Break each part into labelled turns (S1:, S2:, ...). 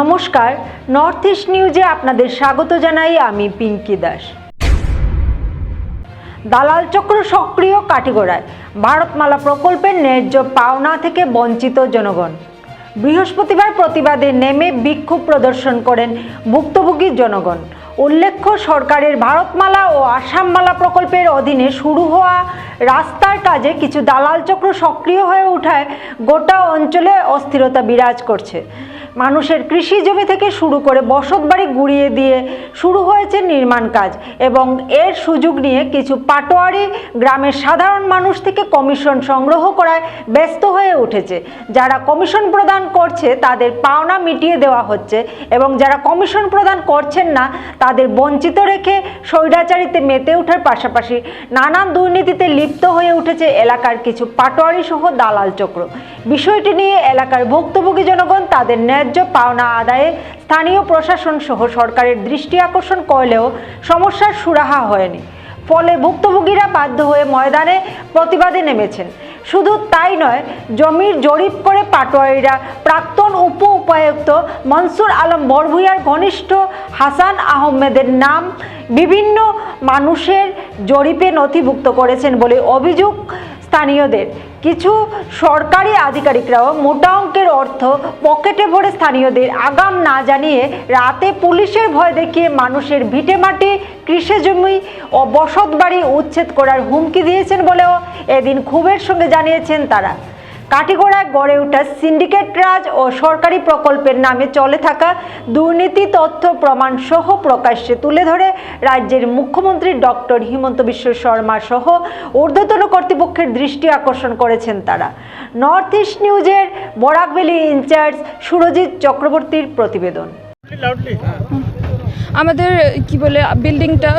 S1: নমস্কার north east নিউজে আপনাদের স্বাগত জানাই আমি পিঙ্কি দাস। দালাল চক্র সক্রিয় কাটিগড়ায় ভারতমালা প্রকল্পের ন্যায্য পাওনা থেকে বঞ্চিত জনগণ। বৃহস্পতিবার প্রতিবাদে নেমে বিক্ষোভ প্রদর্শন করেন ভুক্তভোগী জনগণ। উল্লেখ্য, সরকারের ভারতমালা ও আসামমালা প্রকল্পের অধীনে শুরু হওয়া রাস্তার কাজে কিছু দালাল চক্র সক্রিয় হয়ে ওঠায় গোটা অঞ্চলে অস্থিরতা বিরাজ করছে। মানুষের কৃষি জমি থেকে শুরু করে বসত বাড়ি গুড়িয়ে দিয়ে শুরু হয়েছে নির্মাণ কাজ এবং এর সুযোগ নিয়ে কিছু পাটোয়ারি গ্রামের সাধারণ মানুষ থেকে কমিশন সংগ্রহ করায় ব্যস্ত হয়ে উঠেছে। যারা কমিশন প্রদান করছে, তাদের পাওনা মিটিয়ে দেওয়া হচ্ছে এবং যারা কমিশন প্রদান করছেন না, তাদের বঞ্চিত রেখে স্বৈরাচারিতে মেতে ওঠার পাশাপাশি নানান দুর্নীতিতে লিপ্ত হয়ে উঠেছে এলাকার কিছু পাটোয়ারি সহ দালাল চক্র। বিষয়টি নিয়ে এলাকার ভুক্তভোগী জনগণ তাদের ন্যায্য পাওনা আদায়ে স্থানীয় প্রশাসন সহ সরকারের দৃষ্টি আকর্ষণ করলেও সমস্যার সুরাহা হয়নি। ফলে ভুক্তভোগীরা বাধ্য হয়ে ময়দানে প্রতিবাদে নেমেছেন। শুধু তাই নয়, জমির জরিপ করে পাটোয়ারিরা প্রাক্তন উপ উপায়ুক্ত মনসুর আলম বরভুইয়ার ঘনিষ্ঠ হাসান আহমেদের নাম বিভিন্ন মানুষের জরিপে নথিভুক্ত করেছেন বলে অভিযোগ স্থানীয়দের। কিছু সরকারি আধিকারিকরাও মোটা অঙ্কের অর্থ পকেটে ভরে স্থানীয়দের আগাম না জানিয়ে রাতে পুলিশের ভয় দেখিয়ে মানুষের ভিটেমাটি কৃষি জমি ও বসত বাড়ি উচ্ছেদ করার হুমকি দিয়েছেন বলেও এদিন ক্ষোভের সঙ্গে জানিয়েছেন তারা। কাটিগড়ায় গড়ে ওঠা সিন্ডিকেট রাজ ও সরকারি প্রকল্পের নামে চলে থাকা দুর্নীতি তথ্য প্রমাণ সহ প্রকাশ্যে তুলে ধরে রাজ্যের মুখ্যমন্ত্রী ডক্টর হিমন্ত বিশ্ব শর্মা সহ ঊর্ধ্বতন কর্তৃপক্ষের দৃষ্টি আকর্ষণ করেছেন তারা। নর্থ ইস্ট নিউজের বরাকভ্যালি ইনচার্জ সুরজিৎ চক্রবর্তীর প্রতিবেদন।
S2: আমাদের, কি বলে বিল্ডিংটা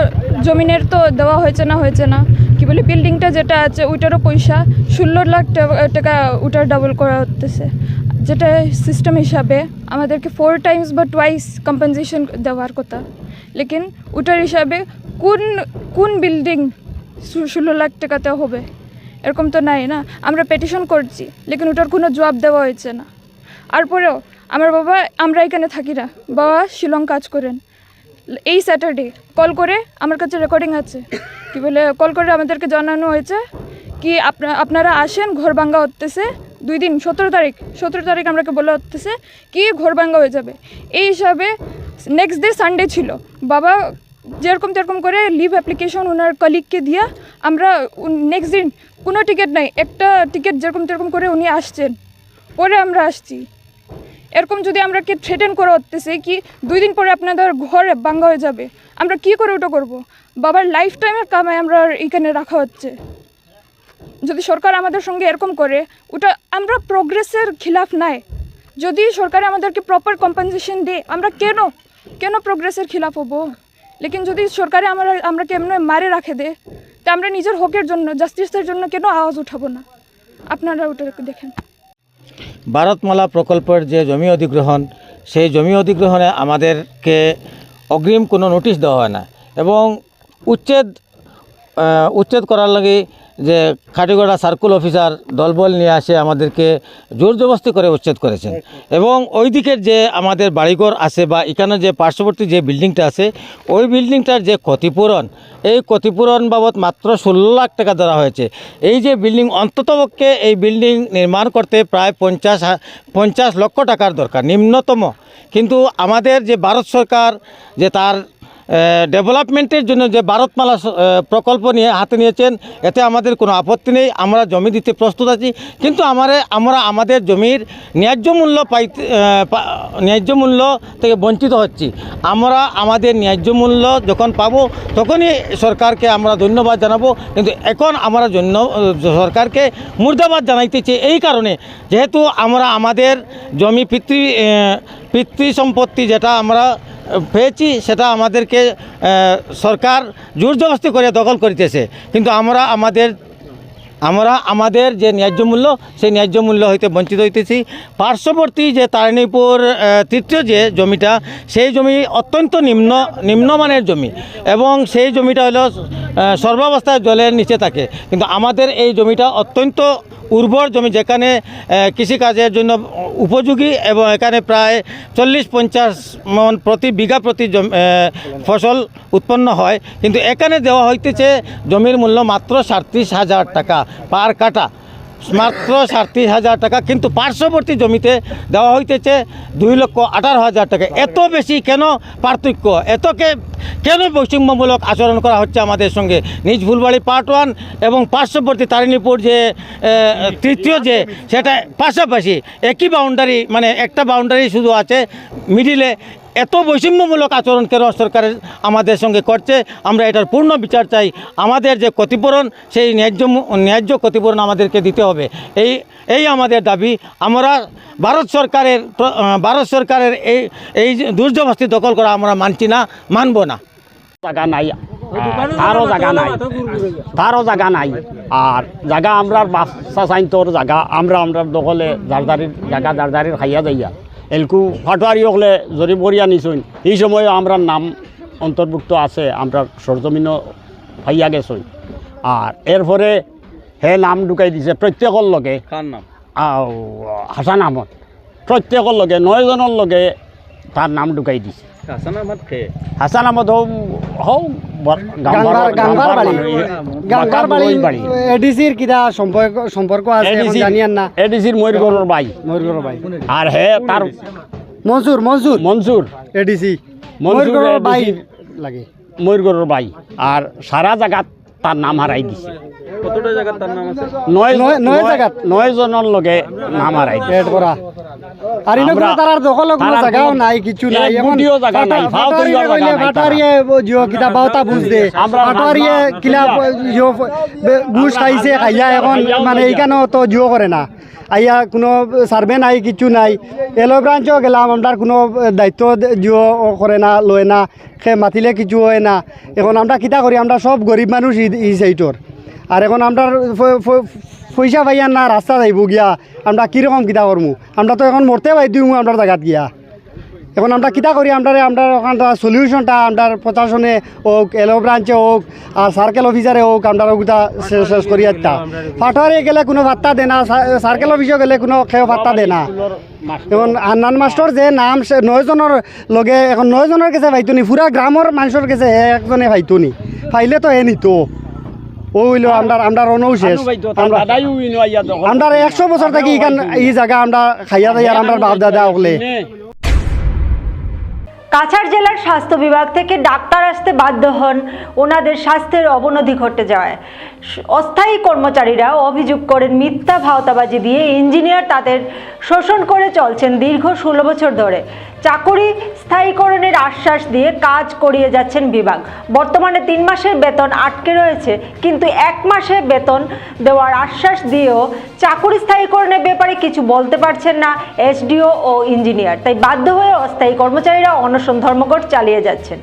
S2: জমিনের তো দেওয়া হয়েছে না হয়েছে না। কি বলে বিল্ডিংটা যেটা আছে, ওইটারও পয়সা। ষোলো লাখ টাকা ওটার ডাবল করা হতেছে। যেটা সিস্টেম হিসাবে আমাদেরকে ফোর টাইমস বা টুয়াইস কম্পেনসেশন দেওয়ার কথা। লেকিন ওটার হিসাবে কোন কোন বিল্ডিং ষোলো লাখ টাকাতে হবে? এরকম তো নাই না? আমরা পেটিশন করছি, লেকিন ওটার কোনো জবাব দেওয়া হয়েছে না। আর পরেও, আমার বাবা, আমরা এখানে থাকি না। বাবা শিলং কাজ করেন। এই স্যাটারডে কল করে আমার কাছে রেকর্ডিং আছে। কি বলে কল করে আমাদেরকে জানানো হয়েছে কি আপনা- আপনারা আসেন ঘর ভাঙ্গা হতেছে দুই দিন, সতেরো তারিখ সতেরো তারিখ আমাকে বলা হতেছে কি ঘর ভাঙ্গা হয়ে যাবে। এই হিসাবে নেক্সট ডে সানডে ছিল। বাবা যেরকম তেরকম করে লিভ অ্যাপ্লিকেশন ওনার কলিগকে দিয়া আমরা নেক্সট দিন কোনো টিকিট নাই, একটা টিকিট যেরকম তেরকম করে উনি আসছেন। পরে আমরা আসছি। এরকম যদি আমরা কি থ্রেটেন করে উঠতেছে কি দুই দিন পরে আপনাদের ঘর ভাঙ্গা হয়ে যাবে, আমরা কি করে ওটা করব? বাবার লাইফ টাইমের কামায় আমরা এখানে রাখা হচ্ছে। যদি সরকার আমাদের সঙ্গে এরকম করে, ওটা আমরা প্রোগ্রেসের খিলাফ নাই। যদি সরকার আমাদেরকে প্রপার কম্পেনসেশন দেয়, আমরা কেন কেন প্রোগ্রেসের খিলাফ হব? লেকিন যদি সরকারে আমরা আমরা কেমন মারে রাখে দে, তা আমরা নিজের হকের জন্য জাস্টিসের জন্য কেন আওয়াজ উঠাবো না? আপনারা ওটা দেখেন।
S3: ভারতমালা প্রকল্পের যে জমি অধিগ্রহণ, সেই জমি অধিগ্রহণে আমাদেরকে অগ্রিম কোনো নোটিশ দেওয়া হয় না। এবং উচ্ছেদ উচ্ছেদ করার লাগে যে খাটিগড়া সার্কুল অফিসার দলবল নিয়ে আসে, আমাদেরকে জোর জবস্তি করে উচ্ছেদ করেছেন। এবং ওই দিকের যে আমাদের বাড়িঘর আছে বা এখানে যে পার্শ্ববর্তী যে বিল্ডিংটা আছে, ওই বিল্ডিংটার যে ক্ষতিপূরণ, এই ক্ষতিপূরণ বাবদ মাত্র ষোলো লাখ টাকা ধরা হয়েছে। এই যে বিল্ডিং অন্ততপক্ষে এই বিল্ডিং নির্মাণ করতে প্রায় পঞ্চাশ পঞ্চাশ লক্ষ টাকার দরকার, নিম্নতম। কিন্তু আমাদের যে ভারত সরকার, যে তার ডেভেলপমেন্টের জন্য যে ভারতমালা প্রকল্প নিয়ে হাতে নিয়েছেন, এতে আমাদের কোনো আপত্তি নেই, আমরা জমি দিতে প্রস্তুত আছি। কিন্তু আমারে, আমরা আমাদের জমির ন্যায্য মূল্য পাইতে ন্যায্য মূল্য থেকে বঞ্চিত হচ্ছি। আমরা আমাদের ন্যায্য মূল্য যখন পাবো, তখনই সরকারকে আমরা ধন্যবাদ জানাব। কিন্তু এখন আমরা জন্য সরকারকে মুর্দাবাদ জানাইতেছি এই কারণে, যেহেতু আমরা আমাদের জমি পিতৃ পিতৃ সম্পত্তি যেটা আমরা পেয়েছি, সেটা আমাদেরকে সরকার জোর জবস্তি করে দখল করিতেছে। কিন্তু আমরা আমাদের আমরা আমাদের যে ন্যায্য মূল্য, সেই ন্যায্য মূল্য হইতে বঞ্চিত হইতেছি। পার্শ্ববর্তী যে তারিণীপুর তৃতীয় যে জমিটা, সেই জমি অত্যন্ত নিম্ন, নিম্নমানের জমি। এবং সেই জমিটা হলো সর্বাবস্থায় জলের নিচে থাকে। কিন্তু আমাদের এই জমিটা অত্যন্ত উর্বর জমি যেখানে কৃষিকাজের জন্য উপযোগী এবং এখানে প্রায় চল্লিশ পঞ্চাশ মন প্রতি বিঘা প্রতি ফসল উৎপন্ন হয়। কিন্তু এখানে দেওয়া হইতেছে জমির মূল্য মাত্র সাড়ত্রিশ হাজার টাকা পার কাটা মাত্র সাঁত্রিশ হাজার টাকা, কিন্তু পার্শ্ববর্তী জমিতে দেওয়া হইতেছে দুই লক্ষ আঠারো হাজার টাকা। এত বেশি কেন পার্থক্য? এতকে কেন বৈষম্যমূলক আচরণ করা হচ্ছে আমাদের সঙ্গে? নিজ ফুলবাড়ি পার্ট ওয়ান এবং পার্শ্ববর্তী তারিণীপুর যে তৃতীয় যে, সেটা পাশাপাশি একই বাউন্ডারি মানে একটা বাউন্ডারি শুধু আছে মিডিলে এত বৈষম্যমূলক আচরণ কেন সরকারের আমাদের সঙ্গে করছে? আমরা এটার পূর্ণ বিচার চাই। আমাদের যে ক্ষতিপূরণ সেই ন্যায্য ন্যায্য ক্ষতিপূরণ আমাদেরকে দিতে হবে। এই এই আমাদের দাবি। আমরা ভারত সরকারের ভারত সরকারের এই এই যে দুর্জবস্তি দখল করা আমরা মানছি না মানব না।
S4: জায়গা নাই। তারও জায়গা নাই। তারও জায়গা নাই। আর জায়গা আমরা বাচ্চা চাইন তোর জায়গা। আমরা আমরা দখলে জারদারির জায়গা জারদারির খাইয়া যাইয়া। এলকু ফাটোয়ারি হলে জরি বরিয়া নিছুন এই সময় আমরা নাম অন্তর্ভুক্ত আছে আমরা সরজমিনও পাইয়া গেছই আর এরপরে হে নাম ঢুকাই দিছে প্রত্যেকের লগে। হাসান আহমদ। প্রত্যেকের লগে নয়জনের লগে তার নাম ঢুকাই দিছে। হাসান আহমদ হৌ হৌ
S5: গাঙ্গার গাঙ্গার এডিসির কিটা সম্পর্ক সম্পর্ক আছে জানিয়ান না।
S4: এডিসির ময়ূরগড়ের বাই।
S5: ময়ূরগড় ভাই
S4: আর হে তার
S5: মনসুর মনসুর।
S4: মনসুর।
S5: এডিসি।
S4: মনসুর
S5: ময়ূরগড় ভাই লাগে।
S4: ময়ূরগড়ের বাই। আর সারা জায়গা তার নাম হারাই দিছে। নয়
S5: নয়- নয় জাগাত?
S4: নয় জনের লগে নাম হারাই দিছে
S5: পেট আর ইনো
S4: আমরা-
S5: দখল কোনো জায়গাও নাই কিছু নাই
S4: এক
S5: এখন
S4: জায়গা নাই, ফাও করিবার জায়গা নাই
S5: ফাটারিয়ে জিও কিতা বাউতা বুঝ দে। ফাটারিয়ে কিলা জিও বুঝ খাইছে খাইয়া এখন মানে এইখানেও তো জিও করে না। আইয়া কোনো সার্ভে নাই কিছু নাই। এলো ব্রাঞ্চও গেলাম আমরা কোনো দায়িত্ব জিও করে না লয় না। সে মাতিলে কিছু হয় না। এখন আমরা কিতা করি আমরা সব গরিব মানুষ ই- ই সাইটর আর এখন আমরা পয়সা পাইয়া না, রাস্তা যাইব গিয়া। আমরা কীরকম কিতা করমু? আমরা তো এখন মরতে পাই দিমু আমরা জায়গাত গিয়া। এখন আমরা কিতা করি? আমরা আমরা ওখানটা সলিউশনটা আমরা প্রশাসনে হোক এলো ব্রাঞ্চে হোক আর সার্কেল অফিসারে হোক আমরা ওগুলা শেষ করি একটা ফাটোয়ারে গেলে কোনো ভাত্তা দে না সার্কেল অফিসে গেলে কোনো খেয়ে ভাত্তা দে না। এখন আন্নান মাস্টর যে নাম সে নয়জনের লগে এখন নয়জনের কাছে ভাইতুনি পুরা গ্রামের মানুষের কাছে একজনে ভাইতুনি ফাইলে তো হে নিত। ও হইল আমরা আমরা অনৌ শেষ। আমরা
S4: দাদাইও ইনো আইয়া দখল
S5: আমরা একশো বছর থাকি ইখান এই জায়গা আমরা খাইয়া দাইয়া আমরা বাপ দাদা হলে।
S1: কাছাড় জেলার স্বাস্থ্য বিভাগ থেকে ডাক্তার আসতে বাধ্য হন। ওনাদের স্বাস্থ্যের অবনতি ঘটে যাওয়ায় অস্থায়ী কর্মচারীরা অভিযোগ করেন মিথ্যা ভাওতাবাজি দিয়ে ইঞ্জিনিয়ার তাদের শোষণ করে চলছেন দীর্ঘ ষোলো বছর ধরে। চাকুরি স্থায়ীকরণের আশ্বাস দিয়ে কাজ করিয়ে যাচ্ছেন বিভাগ। বর্তমানে তিন মাসের বেতন আটকে রয়েছে, কিন্তু এক মাসে বেতন দেওয়ার আশ্বাস দিয়েও চাকুরি স্থায়ীকরণের ব্যাপারে কিছু বলতে পারছেন না এসডিও ও ইঞ্জিনিয়ার। তাই বাধ্য হয়ে অস্থায়ী কর্মচারীরা অনশন ধর্মঘট চালিয়ে যাচ্ছেন।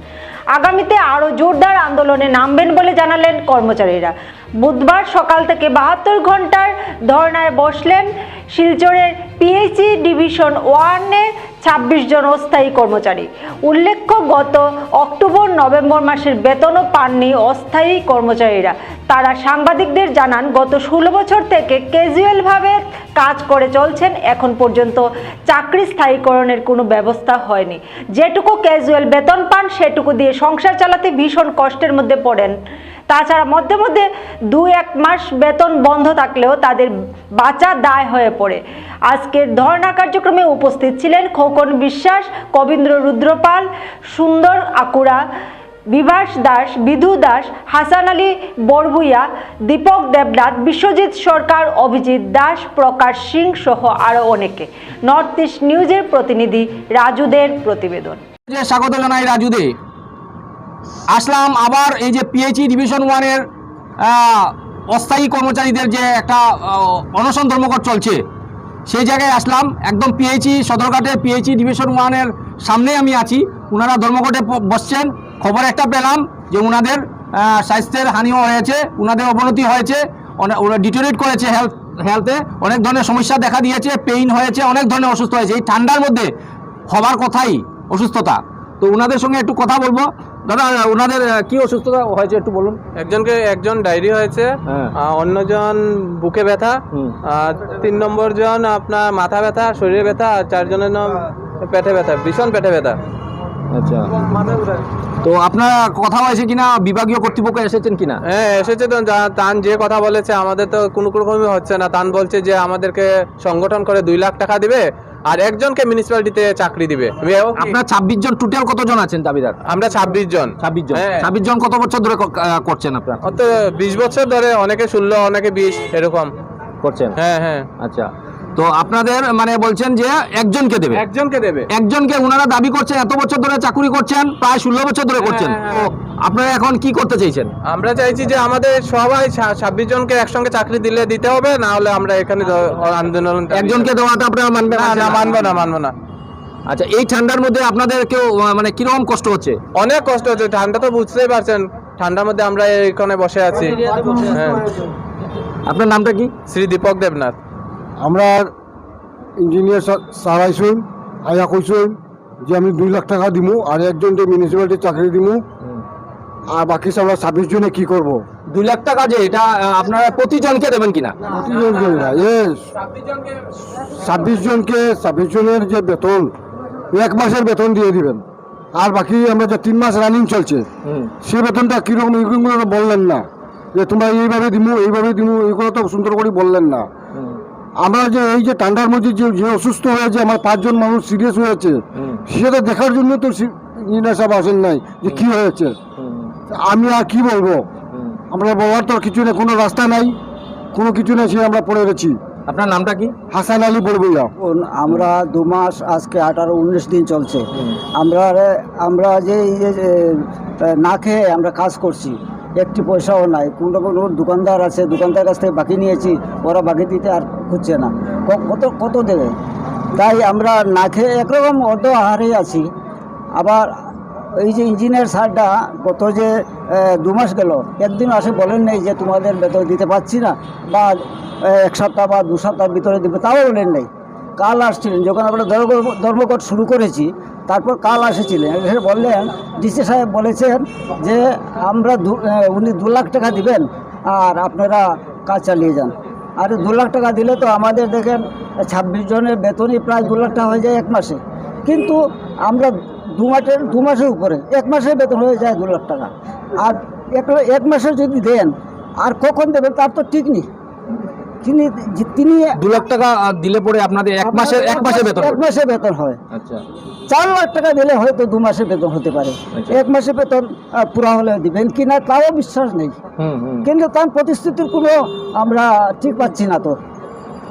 S1: আগামীতে আরও জোরদার আন্দোলনে নামবেন বলে জানালেন কর্মচারীরা। বুধবার সকাল থেকে বাহাত্তর ঘণ্টার ধর্নায় বসলেন শিলচরের পিএইচি ডিভিশন ওয়ানের ছাব্বিশ জন অস্থায়ী কর্মচারী। উল্লেখ্য, গত অক্টোবর নভেম্বর মাসের বেতনও পাননি অস্থায়ী কর্মচারীরা। তারা সাংবাদিকদের জানান, গত ষোলো বছর থেকে ক্যাজুয়ালভাবে কাজ করে চলছেন, এখন পর্যন্ত চাকরি স্থায়ীকরণের কোনো ব্যবস্থা হয়নি। যেটুকু ক্যাজুয়াল বেতন পান, সেটুকু দিয়ে সংসার চালাতে ভীষণ কষ্টের মধ্যে পড়েন তাছাড়া মধ্যে মধ্যে দু এক মাস বেতন বন্ধ থাকলেও তাদের বাঁচা দায় হয়ে পড়ে। আজকের ধর্ণা কার্যক্রমে উপস্থিত ছিলেন খোকন বিশ্বাস, কবীন্দ্র রুদ্রপাল সুন্দর আকুড়া, বিভাস দাস, বিধু দাস, হাসান আলী বরভুইয়া দীপক দেবনাথ, বিশ্বজিৎ সরকার, অভিজিৎ দাস, প্রকাশ সিং সহ আরও অনেকে। নর্থ ইস্ট নিউজের প্রতিনিধি রাজুদের প্রতিবেদন।
S6: স্বাগত জানাই রাজুদে। আসলাম আবার এই যে পিএইচই ডিভিশন ওয়ানের অস্থায়ী কর্মচারীদের যে একটা অনশন ধর্মঘট চলছে, সেই জায়গায় আসলাম। একদম পিএইচই সদরঘাটের পিএইচই ডিভিশন ওয়ানের সামনেই আমি আছি। ওনারা ধর্মঘটে বসছেন। খবর একটা পেলাম যে ওনাদের স্বাস্থ্যের হানিও হয়েছে ওনাদের অবনতি হয়েছে ডিটোরেট করেছে হেলথ হেলথে অনেক ধরনের সমস্যা দেখা দিয়েছে পেইন হয়েছে, অনেক ধরনের অসুস্থ হয়েছে। এই ঠান্ডার মধ্যে হবার কথাই অসুস্থতা। তো ওনাদের সঙ্গে একটু কথা বলব। দাদা ওনাদের কি অসুস্থতা হয়েছে একটু বলুন।
S7: একজনকে একজন ডায়রি হয়েছে
S6: হ্যাঁ।
S7: অন্যজন বুকে ব্যথা আর তিন নম্বর জন আপনার মাথা ব্যথা শরীরে ব্যথা আর চারজনের নাম পেটে ব্যথা ভীষণ পেটে ব্যথা।
S6: আচ্ছা। তো আপনার কথা হয়েছে কিনা? বিভাগীয় কর্তৃপক্ষ এসেছেন কিনা?
S7: হ্যাঁ এসেছে তো তান যে কথা বলেছে আমাদের তো কোনো রকমই হচ্ছে না। তান বলছে যে আমাদেরকে সংগঠন করে দুই লাখ টাকা দিবে। আর একজনকে মিউনিসিপালিটিতে চাকরি দিবে।
S6: আপনার ছাব্বিশ জন টোটাল কতজন আছেন দাবিদার?
S7: আমরা ছাব্বিশ জন।
S6: ছাব্বিশ জন।
S7: হ্যাঁ।
S6: ছাব্বিশ জন কত বছর ধরে করছেন আপনার?
S7: বিশ বছর ধরে অনেকে ষোলো অনেকে বিশ এরকম।
S6: করছেন?
S7: হ্যাঁ হ্যাঁ।
S6: আচ্ছা। তো আপনাদের মানে বলছেন যে একজনকে দেবে।
S7: একজনকে দেবে।
S6: একজনকে ওনারা দাবি করছেন এত বছর ধরে চাকরি করছেন প্রায় ষোলো বছর ধরে করছেন।
S7: হ্যাঁ,
S6: তো আপনারা এখন কি করতে চাইছেন?
S7: আমরা চাইছি যে আমাদের সবাই ছাব্বিশ জনকে একসঙ্গে চাকরি দিলে দিতে হবে না হলে আমরা এখানে দ- আন্দোলন
S6: একজনকে দেওয়াটা আপনারা মানবেন
S7: না? না মানবো না মানবো না।
S6: আচ্ছা এই ঠান্ডার মধ্যে আপনাদের কেউ আহ, মানে কীরকম কষ্ট হচ্ছে?
S7: অনেক কষ্ট হচ্ছে ঠান্ডা তো বুঝতেই পারছেন। ঠান্ডার মধ্যে আমরা এখানে বসে আছি। হ্যাঁ।
S6: আপনার নামটা কি?
S7: শ্রী দীপক দেবনাথ।
S8: আমরা ইঞ্জিনিয়ার স্যার আইসুন আয়া কইসুন যে আমি দুই লাখ টাকা দিমু আর একজন একজনকে মিউনিসিপ্যালিটি চাকরি দিমু। আর বাকি আমরা ছাব্বিশ জনে কি করব?
S6: দুই লাখ টাকা যে এটা আপনারা প্রতিজনকে দেবেন কিনা?
S8: প্রতিজনকে না ইয়েস ছাব্বিশ জনকে ছাব্বিশ জনের যে বেতন এক মাসের বেতন দিয়ে দিবেন। আর বাকি আমরা যে তিন মাস রানিং চলছে সে বেতনটা কীরকম তো বললেন না। যে তোমরা এইভাবে দিমু এইভাবে দিমু এইগুলো তো সুন্দর করে বললেন না। আমরা যে এই যে ঠান্ডার মধ্যে যে যে অসুস্থ হয়েছে আমার পাঁচজন মানুষ সিরিয়াস হয়েছে সেটা দেখার জন্য তো ইঞ্জিনিয়ার সাহেব আসেন নাই যে কি হয়েছে। আমি আর কি বলব? আমরা বলার তো আর কিছু নেই কোনো রাস্তা নাই কোনো কিছু নেই সে আমরা পড়ে গেছি
S6: আপনার নামটা কি?
S8: হাসান আলী বলবইয়া
S9: এখন আমরা দু মাস আজকে আঠারো উনিশ দিন চলছে। আমরা আমরা যে এই যে যে, না খেয়ে আমরা কাজ করছি। একটি পয়সাও নাই। কোনো কোনো দোকানদার আছে দোকানদার কাছ থেকে বাকি নিয়েছি, ওরা বাকি দিতে আর খুঁজছে না। কত কত দেবে? তাই আমরা না খেয়ে একরকম অর্ধ আহারেই আছি। আবার এই যে ইঞ্জিনিয়ার স্যারটা গত যে দু মাস গেল একদিন আসে বলেন নেই যে তোমাদের বেতন দিতে পারছি না, বা এক সপ্তাহ বা দু সপ্তাহের ভিতরে দেবে, তাও বলেন নেই। কাল আসছিলেন, যখন আমরা ধর্মঘট শুরু করেছি তারপর কাল এসেছিলেন এসে বললেন ডিসি সাহেব বলেছেন যে আমরা উনি দু লাখ টাকা দিবেন আর আপনারা কাজ চালিয়ে যান। আর দু লাখ টাকা দিলে তো আমাদের দেখেন ছাব্বিশ জনের বেতনই প্রায় দু লাখ টাকা হয়ে যায় এক মাসে। কিন্তু আমরা দু মাসের দু মাসের উপরে, এক মাসের বেতন হয়ে যায় দু লাখ টাকা। আর এক এক মাসের যদি দেন, আর কখন দেবেন তার তো ঠিক নেই। তিনি তিনি
S6: দু লাখ টাকা দিলে পরে আপনাদের এক মাসের এক মাসের বেতন।
S9: এক মাসের বেতন হয়।
S6: আচ্ছা।
S9: চার লাখ টাকা দিলে হয়তো দু মাসের বেতন হতে পারে।
S6: আচ্ছা।
S9: এক মাসের বেতন পুরা হলে দিবেন কি না তাও বিশ্বাস নেই। কিন্তু তার প্রতিশ্রুতির কোনো আমরা ঠিক পাচ্ছি না তো।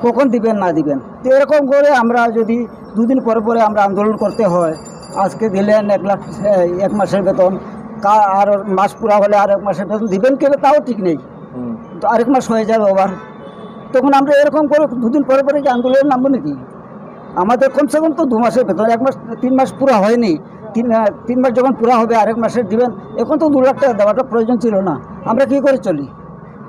S9: কখন দিবেন না দিবেন। তো এরকম করে আমরা যদি দুদিন পরে পরে আমরা আন্দোলন করতে হয় আজকে দিলেন এক লাখ এক মাসের বেতন কা আর মাস পুরা হলে আর এক মাসের বেতন দিবেন কিনা তাও ঠিক নেই। তো আরেক মাস হয়ে যাবে আবার। তখন আমরা এরকম করে দুদিন পরে পরে যে আন্দোলনের নামবো নাকি? আমাদের কমসে কম তো দু মাসের বেতন এক মাস, তিন মাস পুরো হয়নি। তিন তিন মাস যখন পুরা হবে, আরেক মাসের দিবেন, এখন তো দু লাখ টাকা দেওয়াটা প্রয়োজন ছিল না। আমরা কি করে চলি?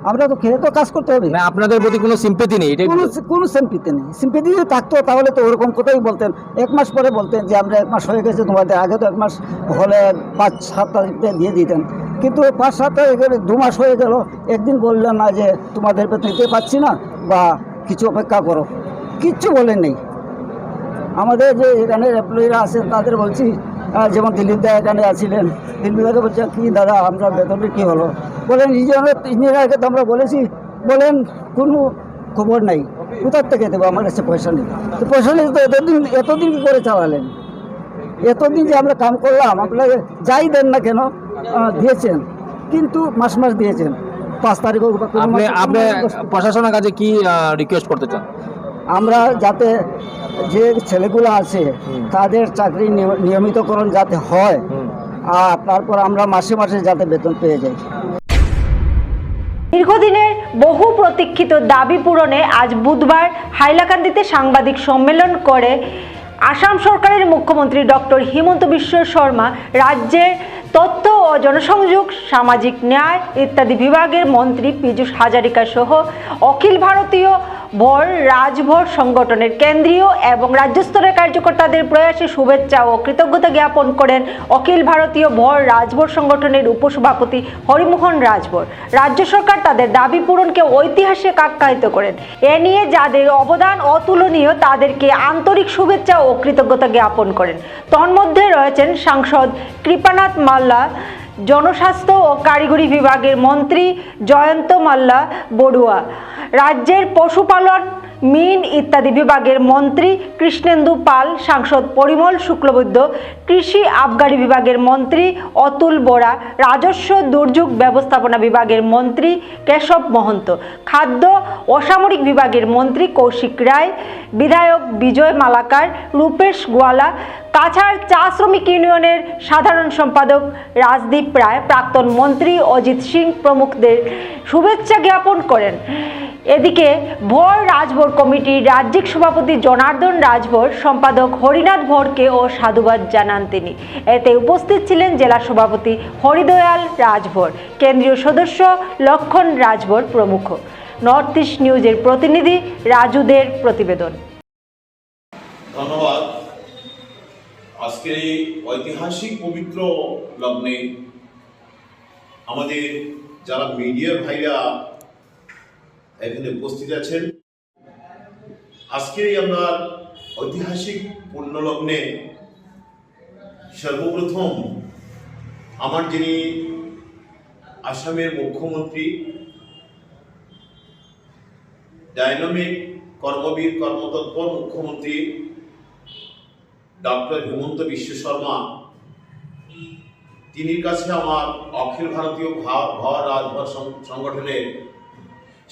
S9: আমরা তো খেয়ে তো কাজ করতে হবে।
S6: মানে আপনাদের প্রতি কোনো সিম্পেথি নেই এটাই
S9: কোনো কোনো সিম্পিতে নেই। সিম্পিতি যদি থাকতো তাহলে তো ওরকম কোথায় বলতেন। এক মাস পরে বলতেন যে আমরা এক মাস হয়ে গেছে তোমাদের আগে তো এক মাস হলে পাঁচ সাত তারিখে দিয়ে দিতেন। কিন্তু পাঁচ সাত তারিখ দু মাস হয়ে গেল একদিন বললেন না যে তোমাদের বেতন দিতে পারছি না বা কিছু অপেক্ষা করো। কিচ্ছু বলেন নেই। আমাদের যে এখানে এমপ্লয়িরা আছেন তাদের বলছি যেমন দিলীপ দা এখানে আছিলেন দিলীপ দাকে বলছে কি দাদা আমরা বেতনের কি হলো? বলেন ইঞ্জিনিয়ার ইঞ্জিনিয়ারকে তো আমরা বলেছি বলেন কোনো খবর নাই। কোথার থেকে দেবো? আমার কাছে পয়সা নেই। তো পয়সা নেই তো এতদিন এতদিন কী করে চালালেন? এতদিন যে আমরা কাম করলাম আপনাকে যাই দেন না কেন দিয়েছেন কিন্তু মাস মাস দিয়েছেন। পাঁচ তারিখ
S6: আপনি প্রশাসনের কাছে কি রিকোয়েস্ট করতে চান?
S9: আমরা যাতে যে ছেলেগুলো আছে তাদের চাকরি নিয়- নিয়মিতকরণ যাতে হয় আর তারপর আমরা মাসে মাসে যাতে বেতন পেয়ে যাই।
S1: দীর্ঘদিনের বহু প্রতীক্ষিত দাবি পূরণে আজ বুধবার হাইলাকান্দিতে সাংবাদিক সম্মেলন করে আসাম সরকারের মুখ্যমন্ত্রী ডক্টর হিমন্ত বিশ্ব শর্মা রাজ্যের তথ্য ও জনসংযোগ, সামাজিক ন্যায় ইত্যাদি বিভাগের মন্ত্রী পীযূষ হাজারিকা সহ অখিল ভারতীয় ভোর রাজভোর সংগঠনের কেন্দ্রীয় এবং রাজ্যস্তরের কার্যকর্তাদের প্রয়াসে শুভেচ্ছা ও কৃতজ্ঞতা জ্ঞাপন করেন অখিল ভারতীয় ভোর রাজভোর সংগঠনের উপসভাপতি হরিমোহন রাজভোর। রাজ্য সরকার তাদের দাবি পূরণকে ঐতিহাসিক আখ্যায়িত করেন। এ নিয়ে যাদের অবদান অতুলনীয়, তাদেরকে আন্তরিক শুভেচ্ছা ও কৃতজ্ঞতা জ্ঞাপন করেন। তন্মধ্যে রয়েছেন সাংসদ কৃপানাথ মাল্লা জনস্বাস্থ্য ও কারিগরি বিভাগের মন্ত্রী জয়ন্ত মাল্লা বড়ুয়া। রাজ্যের পশুপালন মিন ইত্যাদি বিভাগের মন্ত্রী কৃষ্ণেন্দু পাল, সাংসদ পরিমল শুক্লবৈদ্য, কৃষি আবগারি বিভাগের মন্ত্রী অতুল বোরা রাজস্ব দুর্যোগ ব্যবস্থাপনা বিভাগের মন্ত্রী কেশব মহন্ত, খাদ্য অসামরিক বিভাগের মন্ত্রী কৌশিক রায়, বিধায়ক বিজয় মালাকার, রূপেশ গোয়ালা, কাছাড় চা শ্রমিক ইউনিয়নের সাধারণ সম্পাদক রাজদীপ রায়, প্রাক্তন মন্ত্রী অজিত সিং প্রমুখদের শুভেচ্ছা জ্ঞাপন করেন। এদিকে ভোর রাজভোর কমিটির রাজ্যিক সভাপতি জনার্দন রাজভোর, সম্পাদক হরিনাথ ভোরকে ও সাধুবাদ জানান তিনি। এতে উপস্থিত ছিলেন জেলা সভাপতি হরিদয়াল রাজভোর, কেন্দ্রীয় সদস্য লক্ষণ রাজভোর প্রমুখ। নর্থ ইস্ট নিউজের প্রতিনিধি রাজুদের প্রতিবেদন।
S10: ধন্যবাদ। আজকের এই ঐতিহাসিক পবিত্র লগ্নে আমাদের যারা মিডিয়ার ভাইরা এখানে উপস্থিত আছেন। আজকের এই আমরা ঐতিহাসিক পুণ্যলগ্নে সর্বপ্রথম আমার যিনি আসামের মুখ্যমন্ত্রী, ডাইনামিক কর্মবীর কর্মতৎপর মুখ্যমন্ত্রী ডক্টর হেমন্ত বিশ্ব শর্মা, তিনির কাছে আমার অখিল ভারতীয় ভা- ভর রাজভর সংগঠনের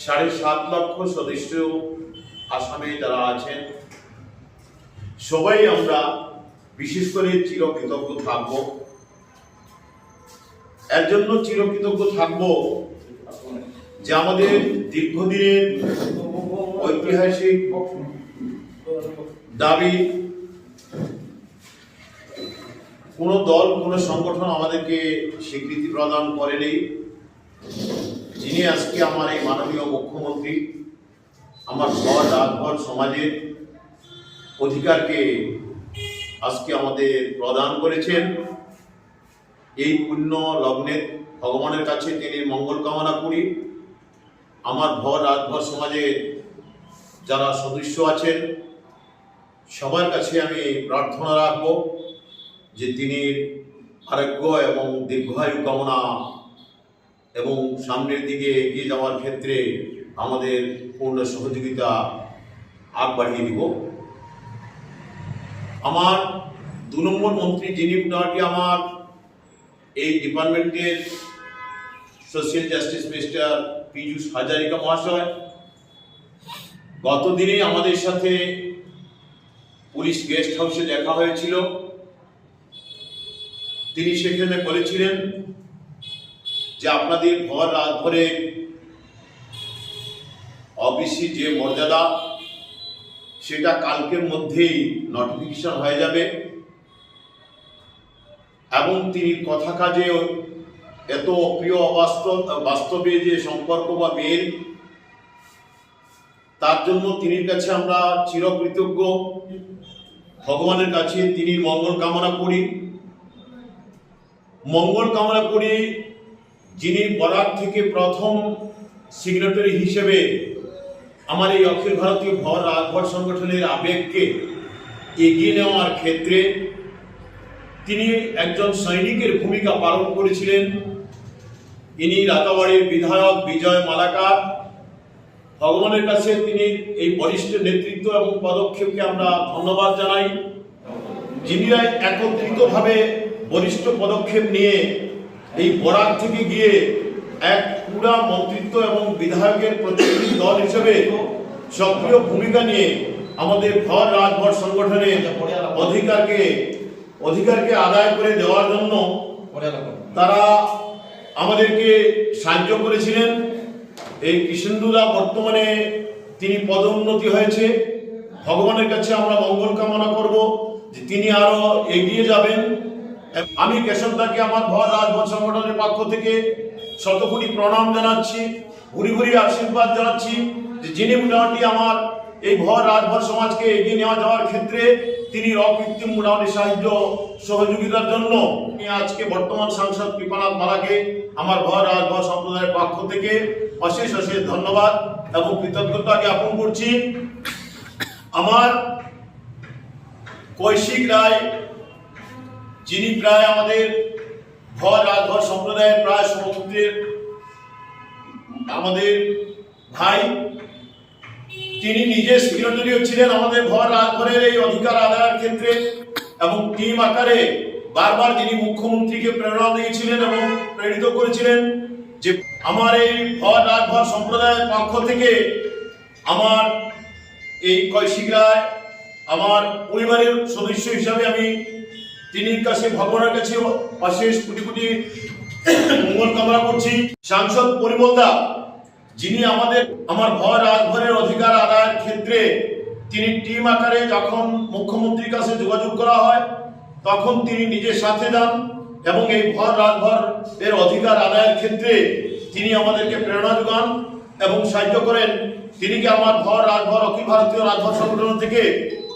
S10: সাড়ে সাত লক্ষ সদস্য আসামে যারা আছেন, সবাই আমরা বিশেষ করে চিরকৃতজ্ঞ থাকব। এর জন্য চিরকৃতজ্ঞ থাকব যে আমাদের দীর্ঘদিনের ঐতিহাসিক দাবি, কোনো দল, কোনো সংগঠন আমাদেরকে স্বীকৃতি প্রদান করেনি। যিনি আজকে আমার এই মাননীয় মুখ্যমন্ত্রী, আমার ঘর রাজঘর সমাজের অধিকারকে আজকে আমাদের প্রদান করেছেন। এই পুণ্য লগ্নে ভগবানের কাছে তিনি মঙ্গল কামনা করি। আমার ভর রাজভর সমাজের যারা সদস্য আছেন, সবার কাছে আমি প্রার্থনা রাখব যে তিনি আরোগ্য এবং দীর্ঘায়ু কামনা এবং সামনের দিকে এগিয়ে যাওয়ার ক্ষেত্রে আমাদের পূর্ণ সহযোগিতা আগ বাড়িয়ে দিব। আমার দু নম্বর মন্ত্রী যিনি মোটামুটি আমার এই ডিপার্টমেন্টের social justice minister Piyush Hazarika মহাশয় গতদিনে আমাদের সাথে পুলিশ গেস্ট হাউসে দেখা হয়েছিল। তিনি সেখানে বলেছিলেন যে আপনাদের ভর রাত ভরে অবিসি যে মর্যাদা, সেটা কালকের মধ্যেই নোটিফিকেশন হয়ে যাবে। এবং তিনি কথা কাজে এত অপ্রিয় অবাস্তব বাস্তবে যে সম্পর্ক বা মেল তার জন্য তিনির কাছে আমরা চিরকৃতজ্ঞ। ভগবানের কাছে তিনি মঙ্গল কামনা করি। মঙ্গল কামনা করি যিনি বরাক থেকে প্রথম সিগনেটারি হিসেবে আমার এই অখিল ভারতীয় ভর রাজভর সংগঠনের আবেগকে এগিয়ে নেওয়ার ক্ষেত্রে তিনি একজন সৈনিকের ভূমিকা পালন করেছিলেন। ইনি রাতাবাড়ির বিধায়ক বিজয় মালাকার। ভগবানের কাছে তিনি এই বরিষ্ঠ নেতৃত্ব এবং পদক্ষেপকে আমরা ধন্যবাদ জানাই। যিনিরা একত্রিতভাবে বরিষ্ঠ পদক্ষেপ নিয়ে এই বরাক থেকে গিয়ে এক পুরা মন্ত্রিত্ব এবং বিধায়কের প্রতিনিধি দল হিসেবে সক্রিয় ভূমিকা নিয়ে আমাদের ভর রাজভর সংগঠনের অধিকারকে অধিকারকে আদায় করে দেওয়ার জন্য তারা আমাদেরকে সাহায্য করেছিলেন। এই কৃষ্ণদুলা বর্তমানে তিনি পদোন্নতি হয়েছে। ভগবানের কাছে আমরা মঙ্গল কামনা করব যে তিনি আরও এগিয়ে যাবেন। আমি কেশবদাকে আমার ভর রাজভর সংগঠনের পক্ষ থেকে শতকোটি প্রণাম জানাচ্ছি, ঘুরি ঘুরি আশীর্বাদ জানাচ্ছি যে যিনি মোটামুটি আমার এই ভর রাজভর সমাজকে এগিয়ে নেওয়া যাওয়ার ক্ষেত্রে তিনি অকৃত্রিম মোটামুটি সাহায্য সহযোগিতার জন্য আজকে বর্তমান সাংসদ কৃপানাথ মালাকে আমার ভর রাজভর সম্প্রদায়ের পক্ষ থেকে অশেষ অশেষ ধন্যবাদ এবং কৃতজ্ঞতা জ্ঞাপন করছি। আমার কৈশিক রায় যিনি প্রায় আমাদের ভর রাজভর সম্প্রদায়ের প্রায় সমুদ্রের আমাদের ভাই, তিনি নিজে সেক্রেটারিও ছিলেন আমাদের ভর রাজভরের এই অধিকার আদায়ের ক্ষেত্রে এবং টিম আকারে বারবার যিনি মুখ্যমন্ত্রীকে প্রেরণা দিয়েছিলেন এবং প্রেরিত করেছিলেন যে আমার এই ভর রাজভর সম্প্রদায়ের পক্ষ থেকে আমার এই কৌশিক রায় আমার পরিবারের সদস্য হিসাবে আমি তিনির কাছে ভগবানের কাছে অশেষ কোটি কোটি মঙ্গল কামনা করছি। সাংসদ পরিমল দা, যিনি আমাদের, আমার ভয় রাজভরের অধিকার আদায়ের ক্ষেত্রে তিনি টিম আকারে যখন মুখ্যমন্ত্রীর কাছে যোগাযোগ করা হয়, তখন তিনি নিজের সাথে যান এবং এই ভর রাজভর এর অধিকার আদায়ের ক্ষেত্রে তিনি আমাদেরকে প্রেরণা যোগান এবং সাহায্য করেন। তিনিকে আমার ভর রাজভর, অখিল ভারতীয় রাজভর সংগঠন থেকে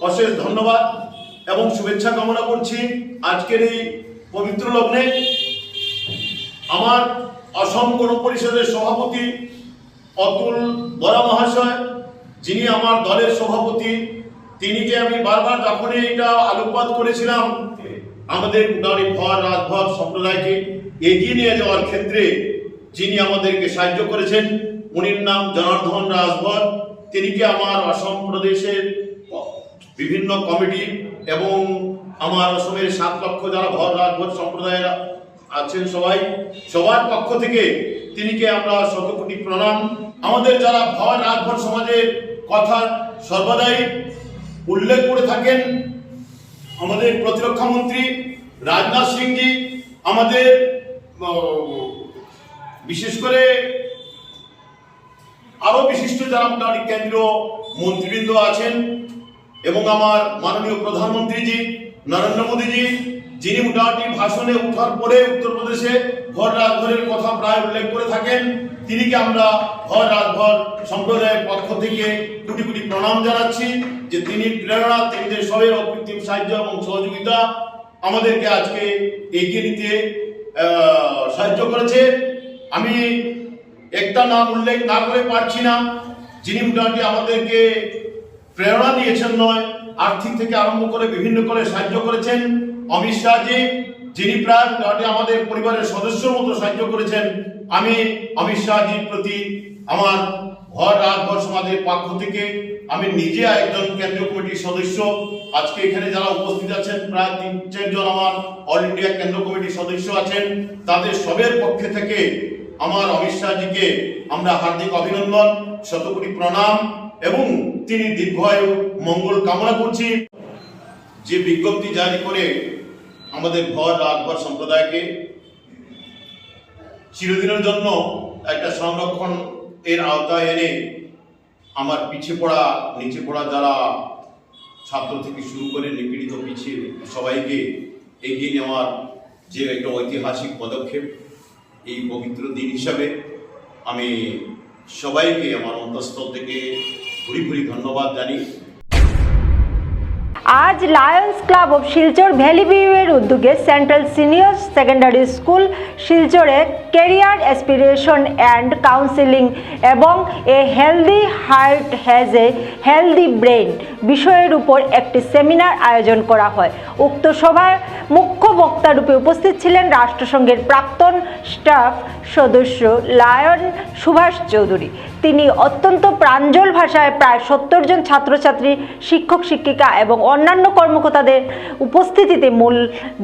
S10: অশেষ ধন্যবাদ। এবং শুভেচ্ছা কামনা করছি আজকের এই পবিত্র লগ্নে আমার অসম গণ পরিষদের সভাপতি অতুল বরা মহাশয়, যিনি আমার দলের সভাপতি, তিনিকে আমি বারবার যখনই এটা আলোকপাত করেছিলাম, আমাদের নারী ভর, রাজভর, সম্প্রদায়কে এগিয়ে নিয়ে যাওয়ার ক্ষেত্রে যিনি আমাদেরকে সাহায্য করেছেন, উনির নাম জনার্দন রাজভর। তিনিকে আমার অসম প্রদেশের বিভিন্ন কমিটি এবং আমার অসমের সাত লক্ষ যারা ভর রাজভর সম্প্রদায়ের আছেন সবাই, সবার পক্ষ থেকে তিনিকে আমরা শত কোটি প্রণাম। আমাদের যারা ভর রাজভর সমাজের কথা সর্বদাই উল্লেখ করে থাকেন, আমাদের প্রতিরক্ষা মন্ত্রী রাজনাথ সিংজি, আমাদের বিশেষ করে আরও বিশিষ্ট যারা মোটামুটি কেন্দ্রীয় মন্ত্রীবৃন্দ আছেন এবং আমার মাননীয় প্রধানমন্ত্রীজি, নরেন্দ্র মোদীজি, যিনি মোটামুটি ভাষণে উঠার পরে উত্তরপ্রদেশে ঘর রাজঘরের কথা প্রায় উল্লেখ করে থাকেন তিনিকে আমরা ঘর রাজঘর সম্প্রদায়ের পক্ষ থেকে কোটি কোটি প্রণাম জানাচ্ছি যে তিনি প্রেরণা তিনিদের সবের অকৃত্রিম সাহায্য এবং সহযোগিতা আমাদেরকে আজকে এগিয়ে নিতে সাহায্য করেছে। আমি একটা নাম উল্লেখ না করে পারছি না। যিনি মোটামুটি আমাদেরকে প্রেরণা দিয়েছেন নয়, আর্থিক থেকে আরম্ভ করে বিভিন্ন করে সাহায্য করেছেন। অমিত শাহজি, যিনি প্রায় আমাদের পরিবারের সদস্যর মতো সাহায্য করেছেন। আমি অমিত শাহজির প্রতি আমার ঘর রাজঘর সমাজের পক্ষ থেকে আমি নিজে একজন কেন্দ্রীয় কমিটির সদস্য। আজকে এখানে যারা উপস্থিত আছেন, প্রায় তিন, চারজন আমার অল ইন্ডিয়া কেন্দ্র কমিটির সদস্য আছেন। তাদের সবের পক্ষে থেকে আমার অমিত শাহজিকে আমরা হার্দিক অভিনন্দন, শতকোটি প্রণাম। এবং তিনি দীর্ঘায়ু মঙ্গল কামনা করছি। যে বিজ্ঞপ্তি জারি করে আমাদের ভর রাজভর সম্প্রদায়কে চিরদিনের জন্য একটা সংরক্ষণ এর আওতায় এনে আমার পিছিয়ে পড়া, নিচে পড়া যারা ছাত্র থেকে শুরু করে নিপীড়িত, পিছিয়ে সবাইকে এগিয়ে নেওয়ার যে একটা ঐতিহাসিক পদক্ষেপ, এই পবিত্র দিন হিসাবে আমি সবাইকে, আমার অন্তঃস্থল থেকে ভুরি ধন্যবাদ
S1: আজ Lions club of Silchar valley ভিউয়ের উদ্যোগে সেন্ট্রাল সিনিয়র সেকেন্ডারি স্কুল শিলচরে ক্যারিয়ার অ্যাসপিরেশন অ্যান্ড কাউন্সিলিং এবং a healthy heart has a healthy brain বিষয়ের উপর একটি সেমিনার আয়োজন করা হয়। উক্ত সভায় মুখ্য বক্তারূপে উপস্থিত ছিলেন রাষ্ট্রসংঘের প্রাক্তন স্টাফ সদস্য লায়ন সুভাষ চৌধুরী। তিনি অত্যন্ত প্রাঞ্জল ভাষায় প্রায় সত্তর জন ছাত্রছাত্রী, শিক্ষক, শিক্ষিকা এবং অন্যান্য কর্মকর্তাদের উপস্থিতিতে মূল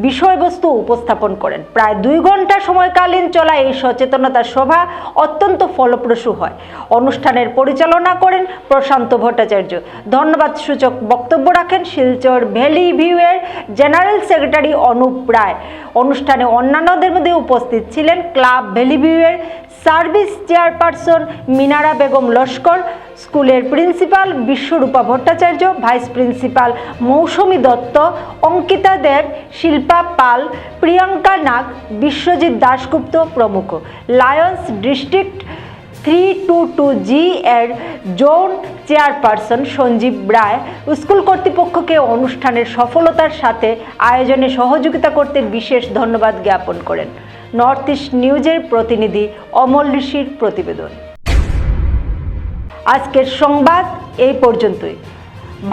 S1: বিষয়বস্তু উপস্থাপন করেন। প্রায় দুই ঘণ্টা সময়কালীন চলা এই সচেতনতা সভা অত্যন্ত ফলপ্রসূ হয়। অনুষ্ঠানের পরিচালনা করেন প্রশান্ত ভট্টাচার্য। ধন্যবাদ সূচক বক্তব্য রাখেন শিলচর ভ্যালি ভিউয়ের জেনারেল সেক্রেটারি অনুপ রায়। অনুষ্ঠানে অন্যান্যদের মধ্যে উপস্থিত ছিলেন ক্লাব ভ্যালি ভিউয়ের সার্ভিস চেয়ারপারসন মিনারা বেগম লস্কর, স্কুলের principal Bishwarupa Bhattacharya, vice principal Mousumi Dutta, Ankita Deb, Shilpa Pal, Priyanka Nag, Biswajit Dasgupta প্রমুখ। Lions district three two two G এর zone chairperson Sanjib Roy school কর্তৃপক্ষকে অনুষ্ঠানের সফলতার সাথে আয়োজনে সহযোগিতা করতে বিশেষ ধন্যবাদ জ্ঞাপন করেন। নর্থ ইস্ট নিউজের প্রতিনিধি অমল ঋষির প্রতিবেদন। আজকের সংবাদ এই পর্যন্তই।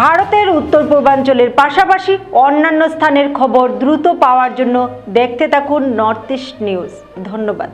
S1: ভারতের উত্তর পূর্বাঞ্চলের পাশাপাশি অন্যান্য স্থানের খবর দ্রুত পাওয়ার জন্য দেখতে থাকুন নর্থ ইস্ট নিউজ ধন্যবাদ।